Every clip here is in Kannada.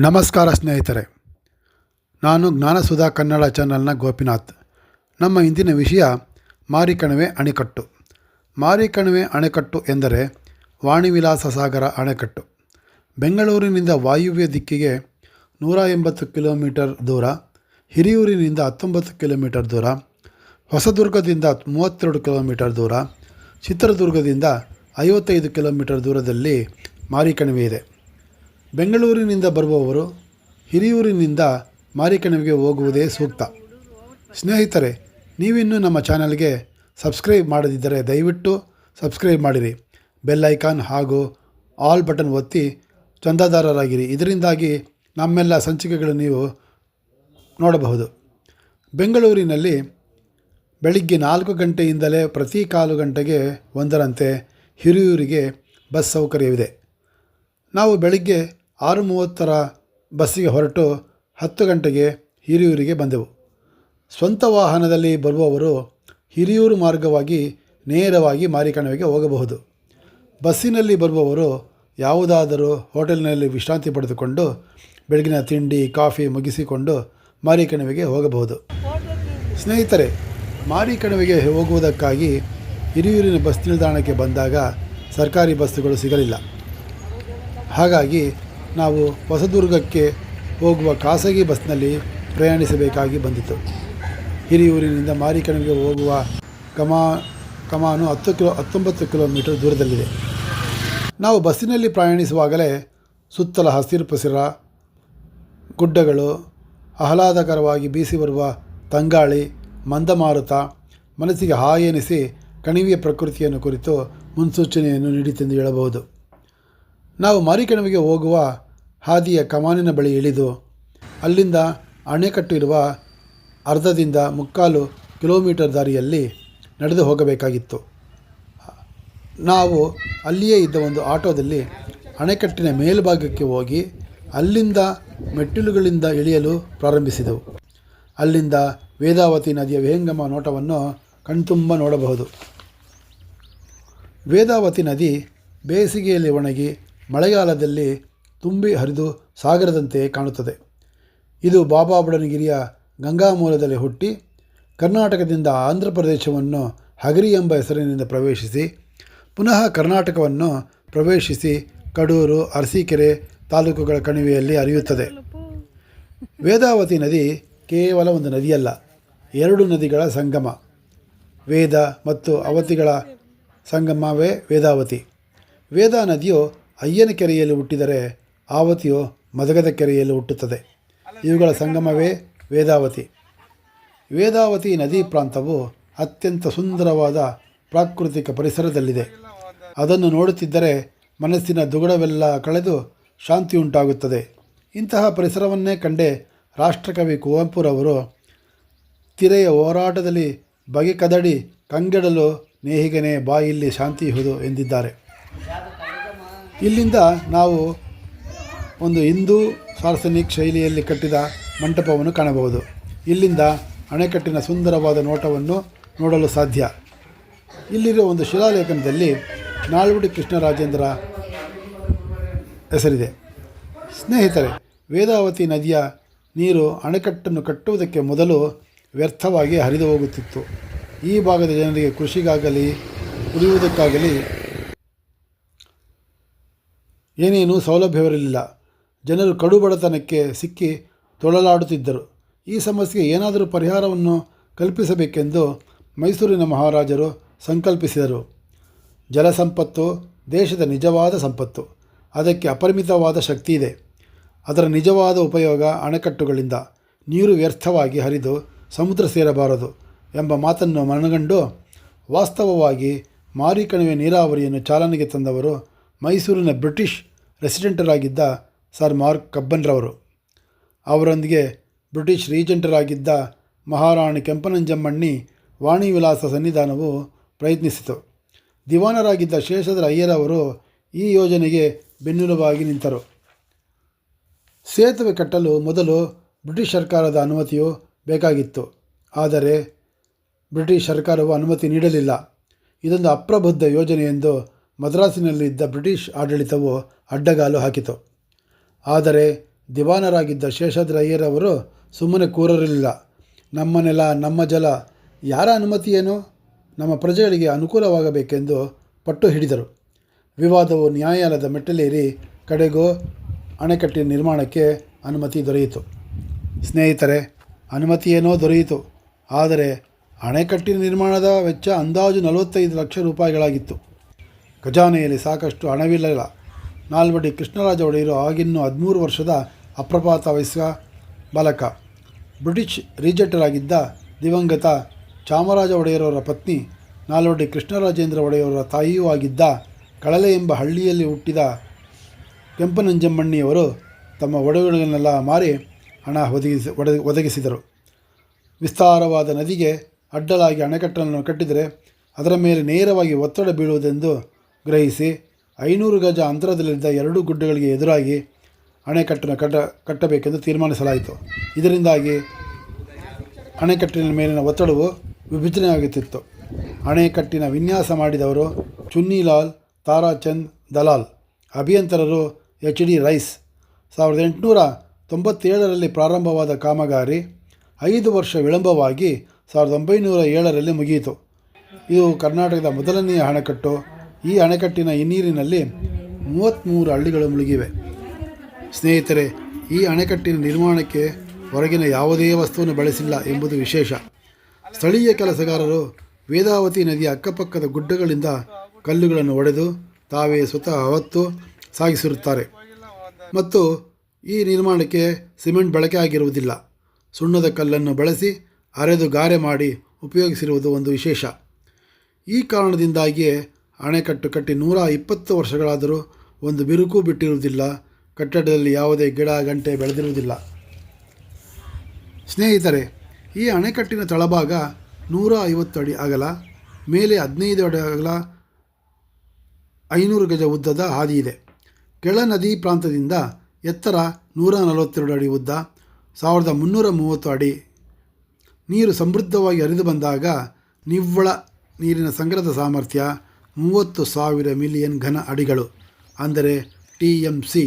ನಮಸ್ಕಾರ ಸ್ನೇಹಿತರೆ. ನಾನು ಜ್ಞಾನಸುಧಾ ಕನ್ನಡ ಚಾನಲ್ನ ಗೋಪಿನಾಥ್. ನಮ್ಮ ಇಂದಿನ ವಿಷಯ ಮಾರಿಕಣಿವೆ ಅಣೆಕಟ್ಟು. ಮಾರಿಕಣಿವೆ ಅಣೆಕಟ್ಟು ಎಂದರೆ ವಾಣಿವಿಲಾಸ ಸಾಗರ ಅಣೆಕಟ್ಟು. ಬೆಂಗಳೂರಿನಿಂದ ವಾಯುವ್ಯ ದಿಕ್ಕಿಗೆ ನೂರ ಎಂಬತ್ತು ಕಿಲೋಮೀಟರ್ ದೂರ, ಹಿರಿಯೂರಿನಿಂದ ಹತ್ತೊಂಬತ್ತು ಕಿಲೋಮೀಟರ್ ದೂರ, ಹೊಸದುರ್ಗದಿಂದ ಮೂವತ್ತೆರಡು ಕಿಲೋಮೀಟರ್ ದೂರ, ಚಿತ್ರದುರ್ಗದಿಂದ ಐವತ್ತೈದು ಕಿಲೋಮೀಟರ್ ದೂರದಲ್ಲಿ ಮಾರಿಕಣಿವೆ ಇದೆ. ಬೆಂಗಳೂರಿನಿಂದ ಬರುವವರು ಹಿರಿಯೂರಿನಿಂದ ಮಾರಿಕಣಿವೆಗೆ ಹೋಗುವುದೇ ಸೂಕ್ತ. ಸ್ನೇಹಿತರೆ, ನೀವಿನ್ನೂ ನಮ್ಮ ಚಾನಲ್ಗೆ ಸಬ್ಸ್ಕ್ರೈಬ್ ಮಾಡದಿದ್ದರೆ ದಯವಿಟ್ಟು ಸಬ್ಸ್ಕ್ರೈಬ್ ಮಾಡಿರಿ. ಬೆಲ್ ಐಕಾನ್ ಹಾಗೂ ಆಲ್ ಬಟನ್ ಒತ್ತಿ ಚಂದಾದಾರರಾಗಿರಿ. ಇದರಿಂದಾಗಿ ನಮ್ಮೆಲ್ಲ ಸಂಚಿಕೆಗಳು ನೀವು ನೋಡಬಹುದು. ಬೆಂಗಳೂರಿನಲ್ಲಿ ಬೆಳಿಗ್ಗೆ ನಾಲ್ಕು ಗಂಟೆಯಿಂದಲೇ ಪ್ರತಿ ಕಾಲು ಗಂಟೆಗೆ ಒಂದರಂತೆ ಹಿರಿಯೂರಿಗೆ ಬಸ್ ಸೌಕರ್ಯವಿದೆ. ನಾವು ಬೆಳಿಗ್ಗೆ ಆರು ಮೂವತ್ತರ ಬಸ್ಸಿಗೆ ಹೊರಟು ಹತ್ತು ಗಂಟೆಗೆ ಹಿರಿಯೂರಿಗೆ ಬಂದೆವು. ಸ್ವಂತ ವಾಹನದಲ್ಲಿ ಬರುವವರು ಹಿರಿಯೂರು ಮಾರ್ಗವಾಗಿ ನೇರವಾಗಿ ಮಾರಿಕಣವಿಗೆ ಹೋಗಬಹುದು. ಬಸ್ಸಿನಲ್ಲಿ ಬರುವವರು ಯಾವುದಾದರೂ ಹೋಟೆಲ್ನಲ್ಲಿ ವಿಶ್ರಾಂತಿ ಪಡೆದುಕೊಂಡು ಬೆಳಗಿನ ತಿಂಡಿ, ಕಾಫಿ ಮುಗಿಸಿಕೊಂಡು ಮಾರಿಕಣವೆಗೆ ಹೋಗಬಹುದು. ಸ್ನೇಹಿತರೆ ಮಾರಿಕಣವೆಗೆ ಹೋಗುವುದಕ್ಕಾಗಿ ಹಿರಿಯೂರಿನ ಬಸ್ ನಿಲ್ದಾಣಕ್ಕೆ ಬಂದಾಗ ಸರ್ಕಾರಿ ಬಸ್ಸುಗಳು ಸಿಗಲಿಲ್ಲ. ಹಾಗಾಗಿ ನಾವು ಹೊಸದುರ್ಗಕ್ಕೆ ಹೋಗುವ ಖಾಸಗಿ ಬಸ್ನಲ್ಲಿ ಪ್ರಯಾಣಿಸಬೇಕಾಗಿ ಬಂದಿತು. ಹಿರಿಯೂರಿನಿಂದ ಮಾರಿಕಣಿಗೆ ಹೋಗುವ ಕಮಾ, ಕಮಾನು ಹತ್ತು ಕಿಲೋ, ಹತ್ತೊಂಬತ್ತು ಕಿಲೋಮೀಟರ್ ದೂರದಲ್ಲಿದೆ. ನಾವು ಬಸ್ಸಿನಲ್ಲಿ ಪ್ರಯಾಣಿಸುವಾಗಲೇ ಸುತ್ತಲ ಹಸಿರು ಪಸಿರ ಗುಡ್ಡಗಳು, ಆಹ್ಲಾದಕರವಾಗಿ ಬೀಸಿ ಬರುವ ತಂಗಾಳಿ, ಮಂದಮಾರುತ, ಮನಸ್ಸಿಗೆ ಹಾಯೆನಿಸಿ ಕಣಿವೆಯ ಪ್ರಕೃತಿಯನ್ನು ಕುರಿತು ಮುನ್ಸೂಚನೆಯನ್ನು ನೀಡಿತೆಂದು ಹೇಳಬಹುದು. ನಾವು ಮಾರಿಕಣಿವೆಗೆ ಹೋಗುವ ಹಾದಿಯ ಕಮಾನಿನ ಬಳಿ ಇಳಿದು, ಅಲ್ಲಿಂದ ಅಣೆಕಟ್ಟು ಇರುವ ಅರ್ಧದಿಂದ ಮುಕ್ಕಾಲು ಕಿಲೋಮೀಟರ್ ದಾರಿಯಲ್ಲಿ ನಡೆದು ಹೋಗಬೇಕಾಗಿತ್ತು. ನಾವು ಅಲ್ಲಿಯೇ ಇದ್ದ ಒಂದು ಆಟೋದಲ್ಲಿ ಅಣೆಕಟ್ಟಿನ ಮೇಲ್ಭಾಗಕ್ಕೆ ಹೋಗಿ ಅಲ್ಲಿಂದ ಮೆಟ್ಟಿಲುಗಳಿಂದ ಇಳಿಯಲು ಪ್ರಾರಂಭಿಸಿದೆವು. ಅಲ್ಲಿಂದ ವೇದಾವತಿ ನದಿಯ ವಿಹಂಗಮ ನೋಟವನ್ನು ಕಣ್ತುಂಬ ನೋಡಬಹುದು. ವೇದಾವತಿ ನದಿ ಬೇಸಿಗೆಯಲ್ಲಿ ಒಣಗಿ ಮಳೆಗಾಲದಲ್ಲಿ ತುಂಬಿ ಹರಿದು ಸಾಗರದಂತೆ ಕಾಣುತ್ತದೆ. ಇದು ಬಾಬಾ ಬುಡನಗಿರಿಯ ಗಂಗಾ ಮೂಲದಲ್ಲಿ ಹುಟ್ಟಿ ಕರ್ನಾಟಕದಿಂದ ಆಂಧ್ರ ಪ್ರದೇಶವನ್ನು ಹಗರಿ ಎಂಬ ಹೆಸರಿನಿಂದ ಪ್ರವೇಶಿಸಿ, ಪುನಃ ಕರ್ನಾಟಕವನ್ನು ಪ್ರವೇಶಿಸಿ ಕಡೂರು, ಅರಸೀಕೆರೆ ತಾಲೂಕುಗಳ ಕಣಿವೆಯಲ್ಲಿ ಹರಿಯುತ್ತದೆ. ವೇದಾವತಿ ನದಿ ಕೇವಲ ಒಂದು ನದಿಯಲ್ಲ, ಎರಡು ನದಿಗಳ ಸಂಗಮ. ವೇದ ಮತ್ತು ಅವತಿಗಳ ಸಂಗಮವೇ ವೇದಾವತಿ. ವೇದಾ ನದಿಯು ಅಯ್ಯನ ಕೆರೆಯಲ್ಲಿ ಹುಟ್ಟಿದರೆ ಆವತಿಯು ಮದಗದ ಕೆರೆಯಲ್ಲಿ ಹುಟ್ಟುತ್ತದೆ. ಇವುಗಳ ಸಂಗಮವೇ ವೇದಾವತಿ. ವೇದಾವತಿ ನದಿ ಪ್ರಾಂತವು ಅತ್ಯಂತ ಸುಂದರವಾದ ಪ್ರಾಕೃತಿಕ ಪರಿಸರದಲ್ಲಿದೆ. ಅದನ್ನು ನೋಡುತ್ತಿದ್ದರೆ ಮನಸ್ಸಿನ ದುಗುಡವೆಲ್ಲ ಕಳೆದು ಶಾಂತಿ ಉಂಟಾಗುತ್ತದೆ ಇಂತಹ ಪರಿಸರವನ್ನೇ ಕಂಡೇ ರಾಷ್ಟ್ರಕವಿ ಕುವೆಂಪುರವರು ತಿರೆಯ ಹೋರಾಟದಲ್ಲಿ ಬಗೆ ಕದಡಿ ಕಂಗೆಡಲು ನೇಹಿಗನೇ ಬಾಯಿಲ್ಲಿ ಶಾಂತಿ ಇಹುದು ಎಂದಿದ್ದಾರೆ. ಇಲ್ಲಿಂದ ನಾವು ಒಂದು ಹಿಂದೂ ಸಾರ್ಸನಿಕ್ ಶೈಲಿಯಲ್ಲಿ ಕಟ್ಟಿದ ಮಂಟಪವನ್ನು ಕಾಣಬಹುದು. ಇಲ್ಲಿಂದ ಅಣೆಕಟ್ಟಿನ ಸುಂದರವಾದ ನೋಟವನ್ನು ನೋಡಲು ಸಾಧ್ಯ. ಇಲ್ಲಿರುವ ಒಂದು ಶಿಲಾಲೇಖನದಲ್ಲಿ ನಾಲ್ವಡಿ ಕೃಷ್ಣರಾಜೇಂದ್ರ ಹೆಸರಿದೆ. ಸ್ನೇಹಿತರೆ, ವೇದಾವತಿ ನದಿಯ ನೀರು ಅಣೆಕಟ್ಟನ್ನು ಕಟ್ಟುವುದಕ್ಕೆ ಮೊದಲು ವ್ಯರ್ಥವಾಗಿ ಹರಿದು ಹೋಗುತ್ತಿತ್ತು. ಈ ಭಾಗದ ಜನರಿಗೆ ಕೃಷಿಗಾಗಲಿ, ಕುಡಿಯುವುದಕ್ಕಾಗಲಿ ಏನೇನೂ ಸೌಲಭ್ಯವಿರಲಿಲ್ಲ ಜನರು ಕಡು ಬಡತನಕ್ಕೆ ಸಿಕ್ಕಿ ತೊಳಲಾಡುತ್ತಿದ್ದರು. ಈ ಸಮಸ್ಯೆಗೆ ಏನಾದರೂ ಪರಿಹಾರವನ್ನು ಕಲ್ಪಿಸಬೇಕೆಂದು ಮೈಸೂರಿನ ಮಹಾರಾಜರು ಸಂಕಲ್ಪಿಸಿದರು. ಜಲಸಂಪತ್ತು ದೇಶದ ನಿಜವಾದ ಸಂಪತ್ತು. ಅದಕ್ಕೆ ಅಪರಿಮಿತವಾದ ಶಕ್ತಿ ಇದೆ ಅದರ ನಿಜವಾದ ಉಪಯೋಗ ಅಣೆಕಟ್ಟುಗಳಿಂದ ನೀರು ವ್ಯರ್ಥವಾಗಿ ಹರಿದು ಸಮುದ್ರ ಸೇರಬಾರದು ಎಂಬ ಮಾತನ್ನು ಮನಗಂಡು ವಾಸ್ತವವಾಗಿ ಮಾರಿಕಣಿವೆ ನೀರಾವರಿಯನ್ನು ಚಾಲನೆಗೆ ತಂದವರು ಮೈಸೂರಿನ ಬ್ರಿಟಿಷ್ ರೆಸಿಡೆಂಟರಾಗಿದ್ದ ಸರ್ ಮಾರ್ಕ್ ಕಬ್ಬನ್ರವರು. ಅವರೊಂದಿಗೆ ಬ್ರಿಟಿಷ್ ರೀಜೆಂಟರಾಗಿದ್ದ ಮಹಾರಾಣಿ ಕೆಂಪನಂಜಮ್ಮಣ್ಣಿ ವಾಣಿ ವಿಲಾಸ ಸನ್ನಿಧಾನವು ಪ್ರಯತ್ನಿಸಿತು. ದಿವಾನರಾಗಿದ್ದ ಶೇಷಧರ ಅಯ್ಯರವರು ಈ ಯೋಜನೆಗೆ ಬೆನ್ನೆಲುಬಾಗಿ ನಿಂತರು. ಸೇತುವೆ ಕಟ್ಟಲು ಮೊದಲು ಬ್ರಿಟಿಷ್ ಸರ್ಕಾರದ ಅನುಮತಿಯು ಬೇಕಾಗಿತ್ತು. ಆದರೆ ಬ್ರಿಟಿಷ್ ಸರ್ಕಾರವು ಅನುಮತಿ ನೀಡಲಿಲ್ಲ. ಇದೊಂದು ಅಪ್ರಬುದ್ಧ ಯೋಜನೆ ಎಂದು ಮದ್ರಾಸಿನಲ್ಲಿದ್ದ ಬ್ರಿಟಿಷ್ ಆಡಳಿತವು ಅಡ್ಡಗಾಲು ಹಾಕಿತು. ಆದರೆ ದಿವಾನರಾಗಿದ್ದ ಶೇಷಾದ್ರಯ್ಯರವರು ಸುಮ್ಮನೆ ಕೂರಲಿಲ್ಲ. ನಮ್ಮ ನೆಲ ನಮ್ಮ ಜಲ, ಯಾರ ಅನುಮತಿಯೇನು ನಮ್ಮ ಪ್ರಜೆಗಳಿಗೆ ಅನುಕೂಲವಾಗಬೇಕೆಂದು ಪಟ್ಟು ಹಿಡಿದರು. ವಿವಾದವು ನ್ಯಾಯಾಲಯದ ಮೆಟ್ಟಲೇರಿ ಕಡೆಗೂ ಅಣೆಕಟ್ಟಿನ ನಿರ್ಮಾಣಕ್ಕೆ ಅನುಮತಿ ದೊರೆಯಿತು. ಸ್ನೇಹಿತರೆ ಅನುಮತಿಯೇನೋ ದೊರೆಯಿತು. ಆದರೆ ಅಣೆಕಟ್ಟಿನ ನಿರ್ಮಾಣದ ವೆಚ್ಚ ಅಂದಾಜು ನಲವತ್ತೈದು ಲಕ್ಷ ರೂಪಾಯಿಗಳಾಗಿತ್ತು. ಖಜಾನೆಯಲ್ಲಿ ಸಾಕಷ್ಟು ಹಣವಿರಲಿಲ್ಲ. ನಾಲ್ವಡಿ ಕೃಷ್ಣರಾಜ ಒಡೆಯರು ಆಗಿನ್ನೂ ಹದಿಮೂರು ವರ್ಷದ ಅಪ್ರಪಾತ ವಯಸ್ಕ ಬಾಲಕ. ಬ್ರಿಟಿಷ್ ರೀಜೆಂಟರಾಗಿದ್ದ ದಿವಂಗತ ಚಾಮರಾಜ ಒಡೆಯರವರ ಪತ್ನಿ, ನಾಲ್ವಡಿ ಕೃಷ್ಣರಾಜೇಂದ್ರ ಒಡೆಯವರ ತಾಯಿಯೂ ಆಗಿದ್ದ ಕಳಲೆ ಎಂಬ ಹಳ್ಳಿಯಲ್ಲಿ ಹುಟ್ಟಿದ ಕೆಂಪನಂಜಮ್ಮಣ್ಣಿಯವರು ತಮ್ಮ ಒಡವೆಗಳನ್ನೆಲ್ಲ ಮಾರಿ ಹಣ ಒದಗಿಸಿ ಒದಗಿಸಿದರು. ವಿಸ್ತಾರವಾದ ನದಿಗೆ ಅಡ್ಡಲಾಗಿ ಅಣೆಕಟ್ಟನ್ನು ಕಟ್ಟಿದರೆ ಅದರ ಮೇಲೆ ನೇರವಾಗಿ ಒತ್ತಡ ಬೀಳುವುದೆಂದು ಗ್ರಹಿಸಿ ಐನೂರು ಗಜ ಅಂತರದಲ್ಲಿದ್ದ ಎರಡು ಗುಡ್ಡಗಳಿಗೆ ಎದುರಾಗಿ ಅಣೆಕಟ್ಟನ್ನು ಕಟ್ಟ, ಕಟ್ಟಬೇಕೆಂದು ತೀರ್ಮಾನಿಸಲಾಯಿತು. ಇದರಿಂದಾಗಿ ಅಣೆಕಟ್ಟಿನ ಮೇಲಿನ ಒತ್ತಡವು ವಿಭಜನೆಯಾಗುತ್ತಿತ್ತು. ಅಣೆಕಟ್ಟಿನ ವಿನ್ಯಾಸ ಮಾಡಿದವರು ಚುನ್ನಿಲಾಲ್, ತಾರಾಚಂದ್, ದಲಾಲ್. ಅಭಿಯಂತರರು ಎಚ್ ಡಿ ರೈಸ್. ಸಾವಿರದ ಎಂಟುನೂರ ತೊಂಬತ್ತೇಳರಲ್ಲಿ ಪ್ರಾರಂಭವಾದ ಕಾಮಗಾರಿ ಐದು ವರ್ಷ ವಿಳಂಬವಾಗಿ ಸಾವಿರದ ಒಂಬೈನೂರ ಏಳರಲ್ಲಿ ಮುಗಿಯಿತು. ಇದು ಕರ್ನಾಟಕದ ಮೊದಲನೆಯ ಅಣೆಕಟ್ಟು. ಈ ಅಣೆಕಟ್ಟಿನ ಈ ನೀರಿನಲ್ಲಿ ಮೂವತ್ತ್ಮೂರು ಹಳ್ಳಿಗಳು ಮುಳುಗಿವೆ. ಸ್ನೇಹಿತರೆ, ಈ ಅಣೆಕಟ್ಟಿನ ನಿರ್ಮಾಣಕ್ಕೆ ಹೊರಗಿನ ಯಾವುದೇ ವಸ್ತುವನ್ನು ಬಳಸಿಲ್ಲ ಎಂಬುದು ವಿಶೇಷ. ಸ್ಥಳೀಯ ಕೆಲಸಗಾರರು ವೇದಾವತಿ ನದಿಯ ಅಕ್ಕಪಕ್ಕದ ಗುಡ್ಡಗಳಿಂದ ಕಲ್ಲುಗಳನ್ನು ಒಡೆದು ತಾವೇ ಸ್ವತಃ ಹೊತ್ತು ಸಾಗಿಸಿರುತ್ತಾರೆ. ಮತ್ತು ಈ ನಿರ್ಮಾಣಕ್ಕೆ ಸಿಮೆಂಟ್ ಬಳಕೆ ಆಗಿರುವುದಿಲ್ಲ. ಸುಣ್ಣದ ಕಲ್ಲನ್ನು ಬಳಸಿ ಅರೆದು ಗಾರೆ ಮಾಡಿ ಉಪಯೋಗಿಸಿರುವುದು ಒಂದು ವಿಶೇಷ. ಈ ಕಾರಣದಿಂದಾಗಿಯೇ ಅಣೆಕಟ್ಟು ಕಟ್ಟಿ ನೂರ ಇಪ್ಪತ್ತು ವರ್ಷಗಳಾದರೂ ಒಂದು ಬಿರುಕು ಬಿಟ್ಟಿರುವುದಿಲ್ಲ. ಕಟ್ಟಡದಲ್ಲಿ ಯಾವುದೇ ಗಿಡ, ಗಂಟೆ ಬೆಳೆದಿರುವುದಿಲ್ಲ. ಸ್ನೇಹಿತರೆ, ಈ ಅಣೆಕಟ್ಟಿನ ತಳಭಾಗ ನೂರ ಐವತ್ತು ಅಡಿ ಅಗಲ, ಮೇಲೆ ಹದಿನೈದು ಅಡಿ ಅಗಲ, ಐನೂರು ಗಜ ಉದ್ದದ ಹಾದಿ ಇದೆ. ಕೆಳ ನದಿ ಪ್ರಾಂತದಿಂದ ಎತ್ತರ ನೂರ ನಲವತ್ತೆರಡು ಅಡಿ ಉದ್ದ, ಸಾವಿರದ ಮುನ್ನೂರ ಮೂವತ್ತು ಅಡಿ ನೀರು ಸಮೃದ್ಧವಾಗಿ ಹರಿದು ಬಂದಾಗ ನಿವ್ವಳ ನೀರಿನ ಸಂಗ್ರಹದ ಸಾಮರ್ಥ್ಯ ಮೂವತ್ತು ಸಾವಿರ ಮಿಲಿಯನ್ ಘನ ಅಡಿಗಳು, ಅಂದರೆ ಟಿ ಎಂ ಸಿ.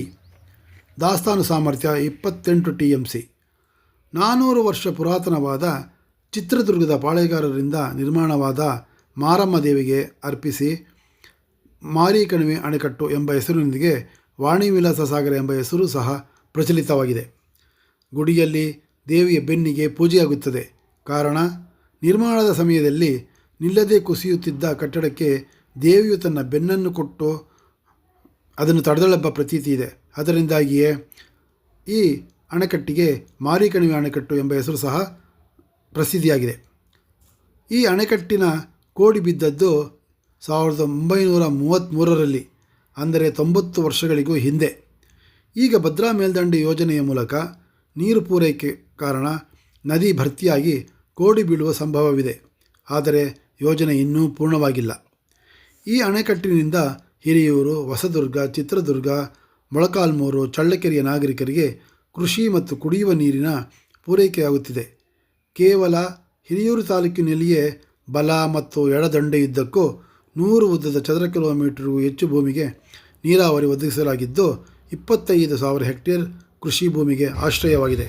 ದಾಸ್ತಾನು ಸಾಮರ್ಥ್ಯ ಇಪ್ಪತ್ತೆಂಟು ಟಿ ಎಂ ಸಿ. ನಾನ್ನೂರು ವರ್ಷ ಪುರಾತನವಾದ ಚಿತ್ರದುರ್ಗದ ಪಾಳೆಗಾರರಿಂದ ನಿರ್ಮಾಣವಾದ ಮಾರಮ್ಮ ದೇವಿಗೆ ಅರ್ಪಿಸಿ ಮಾರಿಕಣಿವೆ ಅಣೆಕಟ್ಟು ಎಂಬ ಹೆಸರಿನೊಂದಿಗೆ ವಾಣಿ ವಿಲಾಸ ಸಾಗರ ಎಂಬ ಹೆಸರು ಸಹ ಪ್ರಚಲಿತವಾಗಿದೆ. ಗುಡಿಯಲ್ಲಿ ದೇವಿಯ ಬೆನ್ನಿಗೆ ಪೂಜೆಯಾಗುತ್ತದೆ. ಕಾರಣ, ನಿರ್ಮಾಣದ ಸಮಯದಲ್ಲಿ ನಿಲ್ಲದೆ ಕುಸಿಯುತ್ತಿದ್ದ ಕಟ್ಟಡಕ್ಕೆ ದೇವಿಯು ತನ್ನ ಬೆನ್ನನ್ನು ಕೊಟ್ಟು ಅದನ್ನು ತಡೆದಳೆಂಬ ಪ್ರತೀತಿ ಇದೆ. ಅದರಿಂದಾಗಿಯೇ ಈ ಅಣೆಕಟ್ಟಿಗೆ ಮಾರಿಕಣಿವೆ ಅಣೆಕಟ್ಟು ಎಂಬ ಹೆಸರು ಸಹ ಪ್ರಸಿದ್ಧಿಯಾಗಿದೆ. ಈ ಅಣೆಕಟ್ಟಿನ ಕೋಡಿ ಬಿದ್ದದ್ದು ಸಾವಿರದ ಒಂಬೈನೂರ ಮೂವತ್ತ್ಮೂರರಲ್ಲಿ ಅಂದರೆ ತೊಂಬತ್ತು ವರ್ಷಗಳಿಗೂ ಹಿಂದೆ. ಈಗ ಭದ್ರಾ ಮೇಲ್ದಂಡೆ ಯೋಜನೆಯ ಮೂಲಕ ನೀರು ಪೂರೈಕೆ ಕಾರಣ ನದಿ ಭರ್ತಿಯಾಗಿ ಕೋಡಿ ಬೀಳುವ ಸಂಭವವಿದೆ. ಆದರೆ ಯೋಜನೆ ಇನ್ನೂ ಪೂರ್ಣವಾಗಿಲ್ಲ. ಈ ಅಣೆಕಟ್ಟಿನಿಂದ ಹಿರಿಯೂರು, ಹೊಸದುರ್ಗ, ಚಿತ್ರದುರ್ಗ, ಮೊಳಕಾಲ್ಮೂರು, ಚಳ್ಳಕೆರೆಯ ನಾಗರಿಕರಿಗೆ ಕೃಷಿ ಮತ್ತು ಕುಡಿಯುವ ನೀರಿನ ಪೂರೈಕೆಯಾಗುತ್ತಿದೆ. ಕೇವಲ ಹಿರಿಯೂರು ತಾಲೂಕಿನಲ್ಲಿಯೇ ಬಲ ಮತ್ತು ಎಡದಂಡೆಯುದ್ದಕ್ಕೂ ನೂರು ಉದ್ದದ ಚದರ ಕಿಲೋಮೀಟರ್ಗೂ ಹೆಚ್ಚು ಭೂಮಿಗೆ ನೀರಾವರಿ ಒದಗಿಸಲಾಗಿದ್ದು, ಇಪ್ಪತ್ತೈದು ಸಾವಿರ ಹೆಕ್ಟೇರ್ ಕೃಷಿ ಭೂಮಿಗೆ ಆಶ್ರಯವಾಗಿದೆ.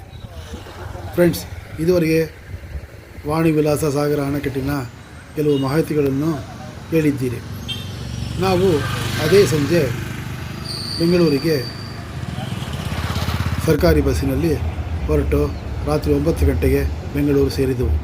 ಫ್ರೆಂಡ್ಸ್, ಇದುವರೆಗೆ ವಾಣಿ ವಿಲಾಸ ಸಾಗರ ಅಣೆಕಟ್ಟಿನ ಕೆಲವು ಮಾಹಿತಿಗಳನ್ನು ಕೇಳಿದ್ದೀರಿ ನಾವು ಅದೇ ಸಂಜೆ ಬೆಂಗಳೂರಿಗೆ ಸರ್ಕಾರಿ ಬಸ್ಸಿನಲ್ಲಿ ಹೊರಟು ರಾತ್ರಿ ಒಂಬತ್ತು ಗಂಟೆಗೆ ಬೆಂಗಳೂರು ಸೇರಿದೆವು.